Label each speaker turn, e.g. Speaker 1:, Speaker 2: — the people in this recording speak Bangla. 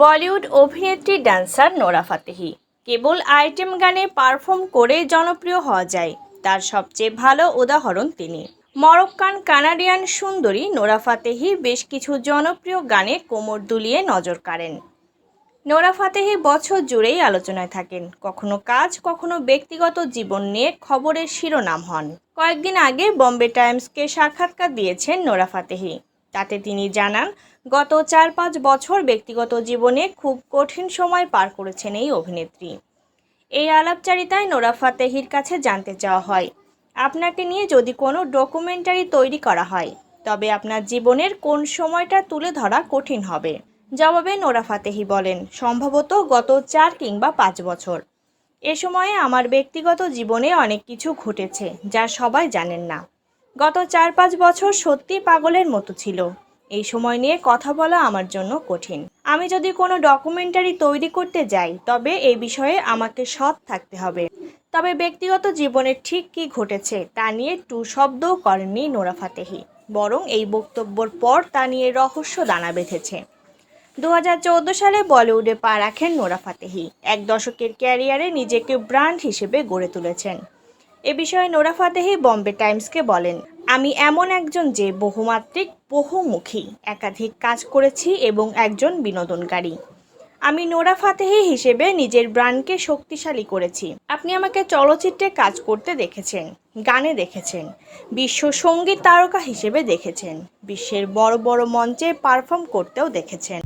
Speaker 1: বলিউড অভিনেত্রী ড্যান্সার নোরা ফাতেহি। কেবল আইটেম গানে পারফর্ম করে জনপ্রিয় হওয়া যায়, তার সবচেয়ে ভালো উদাহরণ তিনি। মরক্কান কানাডিয়ান সুন্দরী নোরা ফাতেহি বেশ কিছু জনপ্রিয় গানে কোমর দুলিয়ে নজর কাড়েন। নোরা ফাতেহি বছর জুড়েই আলোচনায় থাকেন, কখনো কাজ, কখনো ব্যক্তিগত জীবন নিয়ে খবরের শিরোনাম হন। কয়েকদিন আগে বম্বে টাইমসকে সাক্ষাৎকার দিয়েছেন নোরা ফাতেহি। তাতে তিনি জানান, গত চার পাঁচ বছর ব্যক্তিগত জীবনে খুব কঠিন সময় পার করেছেন এই অভিনেত্রী। এই আলাপচারিতায় নোরা ফাতেহির কাছে জানতে চাওয়া হয়, আপনাকে নিয়ে যদি কোনো ডকুমেন্টারি তৈরি করা হয়, তবে আপনার জীবনের কোন সময়টা তুলে ধরা কঠিন হবে? জবাবে নোরা ফাতেহি বলেন, সম্ভবত গত চার কিংবা পাঁচ বছর। এ সময়ে আমার ব্যক্তিগত জীবনে অনেক কিছু ঘটেছে, যা সবাই জানেন না। গত চার পাঁচ বছর সত্যি পাগলের মতো ছিল। এই সময় নিয়ে কথা বলা আমার জন্য কঠিন। আমি যদি কোনো ডকুমেন্টারি তৈরি করতে যাই, তবে এই বিষয়ে আমাকে সৎ থাকতে হবে। তবে ব্যক্তিগত জীবনে ঠিক কী ঘটেছে তা নিয়ে টু শব্দও করেননি নোরা ফাতেহি। বরং এই বক্তব্যর পর তা নিয়ে রহস্য দানা বেঁধেছে। দু হাজার চৌদ্দ সালে বলিউডে পা রাখেন নোরা ফাতেহি। এক দশকের ক্যারিয়ারে নিজেকে ব্র্যান্ড হিসেবে গড়ে তুলেছেন। এ বিষয়ে নোরা ফাতেহি বম্বে টাইমসকে বলেন, আমি এমন একজন যে বহুমাত্রিক, বহুমুখী, একাধিক কাজ করেছি এবং একজন বিনোদনকারী। আমি নোরা ফাতেহি হিসেবে নিজের ব্র্যান্ডকে শক্তিশালী করেছি। আপনি আমাকে চলচ্চিত্রে কাজ করতে দেখেছেন, গানে দেখেছেন, বিশ্ব সংগীত তারকা হিসেবে দেখেছেন, বিশ্বের বড় বড় মঞ্চে পারফর্ম করতেও দেখেছেন।